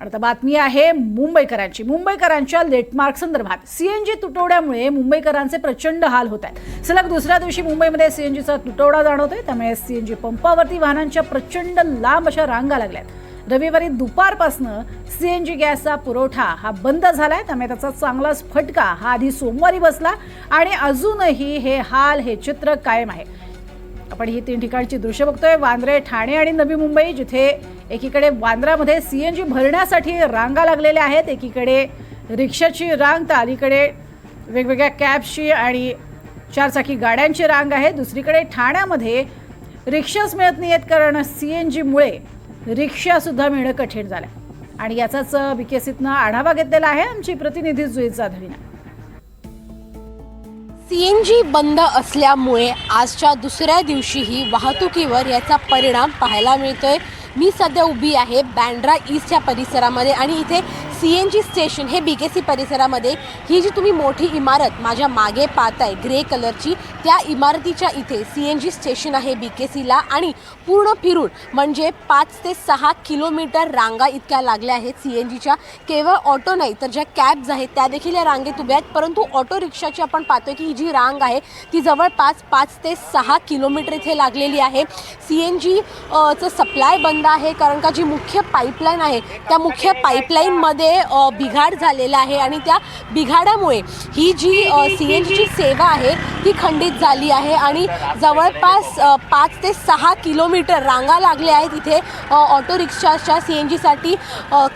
आता बातमी आहे मुंबईकरांची. मुंबईकरांच्या लेटमार्क संदर्भात सीएनजी तुटवड्यामुळे मुंबईकरांचे प्रचंड हाल होत आहेत. सलग दुसऱ्या दिवशी मुंबईमध्ये सीएनजीचा तुटवडा जाणवतोय. त्यामुळे सीएनजी पंपावरती वाहनांच्या प्रचंड लांब अशा रांगा लागल्यात रविवारी दुपारपासनं सीएनजी गॅसचा पुरवठा हा बंद झालाय. त्यामुळे त्याचा चांगलाच फटका हा आधी सोमवारी बसला आणि अजूनही हे हाल हे चित्र कायम आहे. आपण ही तीन ठिकाणची दृश्य बघतोय. वांद्रे ठाणे आणि नवी मुंबई जिथे एकीकडे वांद्रामध्ये सी एन जी भरण्यासाठी रांगा लागलेल्या आहेत. एकीकडे रिक्षाची रांग तर अलीकडे वेगवेगळ्या कॅब्सची आणि चारचाकी गाड्यांची रांग आहे. दुसरीकडे ठाण्यामध्ये रिक्षाच मिळत नाही आहेत कारण सी एन जीमुळे रिक्षासुद्धा मिळणं कठीण झालं आणि याचाच विकसितनं आढावा घेतलेला आहे आमची प्रतिनिधी जुईत जाधवीनं. सीएनजी बंद असल्यामुळे आजच्या दुसऱ्या दिवशीही वाहतुकीवर याचा परिणाम पाहायला मिळतोय. मी सध्या उभी आहे बँड्रा ईस्ट या परिसरामध्ये आणि इथे सी एन जी स्टेशन हे बी के सी परिसरामध्ये. ही जी तुम्ही मोठी इमारत माझ्या मागे पाहताय ग्रे कलरची त्या इमारतीच्या इथे सी एन जी स्टेशन आहे बी के सीला आणि पूर्ण फिरून म्हणजे पाच ते सहा किलोमीटर रांगा इतक्या लागल्या आहेत सी एन जीच्या केवळ ऑटो नाही तर ज्या कॅब्ज आहेत त्या देखील या रांगेत उभ्या आहेत. परंतु ऑटो रिक्षाची आपण पाहतोय की ही जी रांग आहे ती जवळपास पाच ते सहा किलोमीटर इथे लागलेली आहे. सी एन जी चं सप्लाय बंद आहे कारण का जी मुख्य पाईपलाईन आहे त्या मुख्य पाईपलाईनमध्ये बिघाड झालेला आहे. आणि त्या बिघाडामुळे ही जी सी एन जीची सेवा आहे ती खंडित झाली आहे आणि जवळपास पाच ते सहा किलोमीटर रांगा लागल्या आहेत इथे ऑटो रिक्षाच्या सी एन जीसाठी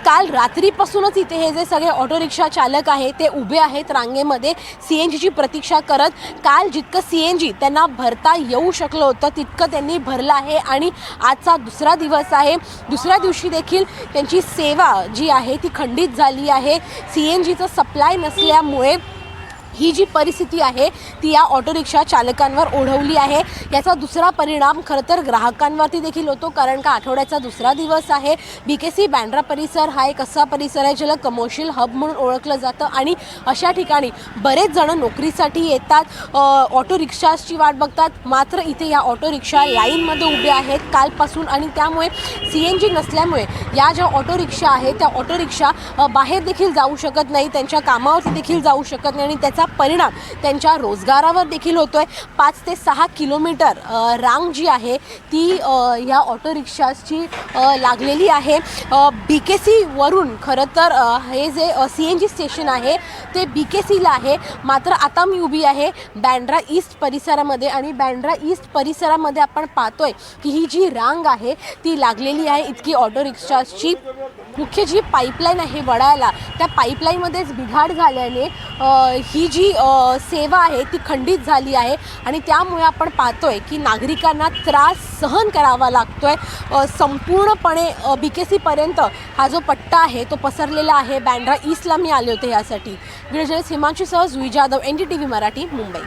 काल रात्रीपासूनच इथे हे जे सगळे ऑटो रिक्षा चालक आहे ते उभे आहेत रांगेमध्ये सी एन जीची प्रतीक्षा करत. काल जितकं सी एन जी त्यांना भरता येऊ शकलं होतं तितकं त्यांनी भरलं आहे आणि आजचा दुसरा दिवस आहे. दुसऱ्या दिवशी देखील त्यांची सेवा जी आहे ती खंडित झाली आहे. सी एन जीचं सप्लाय नसल्यामुळे ही जी परिस्थिती आहे ती या ऑटो रिक्षा चालकांवर ओढवली आहे. याचा दुसरा परिणाम खरं तर ग्राहकांवरती देखील होतो कारण का आठवड्याचा दुसरा दिवस आहे. बी के सी बँड्रा परिसर हा एक असा परिसर आहे ज्याला कमर्शियल हब म्हणून ओळखलं जातं आणि अशा ठिकाणी बरेच जण नोकरीसाठी येतात ऑटोरिक्षाची ऑटो रिक्षाची वाट बघतात. मात्र इथे या ऑटो रिक्षा लाईनमध्ये उभे आहेत कालपासून आणि त्यामुळे सी एन जी नसल्यामुळे या ज्या ऑटो रिक्षा आहेत त्या ऑटो रिक्षा बाहेर देखील जाऊ शकत नाही त्यांच्या कामावरती देखील जाऊ शकत नाही आणि त्याचा परिणाम त्यांच्या रोजगारावर देखील होतो आहे पाच ते सहा किलोमीटर रांग जी आहे ती ह्या या ऑटो रिक्षाची लागलेली आहे. बी के सीवरून खरं तर हे जे सी एन जी स्टेशन आहे ते बी के सीला आहे. मात्र आता मी उभी आहे बँड्रा ईस्ट परिसरामध्ये आणि बँड्रा ईस्ट परिसरामध्ये आपण पाहतोय की ही जी रांग आहे ती लागलेली आहे इतकी ऑटो रिक्षाची मुख्य जी पाईपलाईन आहे वडाळ्याला त्या पाईपलाईनमध्येच बिघाड झाल्याने ही जी सेवा आहे ती खंडित झाली आहे आणि त्यामुळे आपण पाहतो आहे की नागरिकांना त्रास सहन करावा लागतो आहे संपूर्णपणे बी के सीपर्यंत हा जो पट्टा आहे तो पसरलेला आहे. बँड्रा ईस्टला मी आले होते यासाठी. Video journalist हिमांशूसह Jui Jadhav N D T V Marathi Mumbai.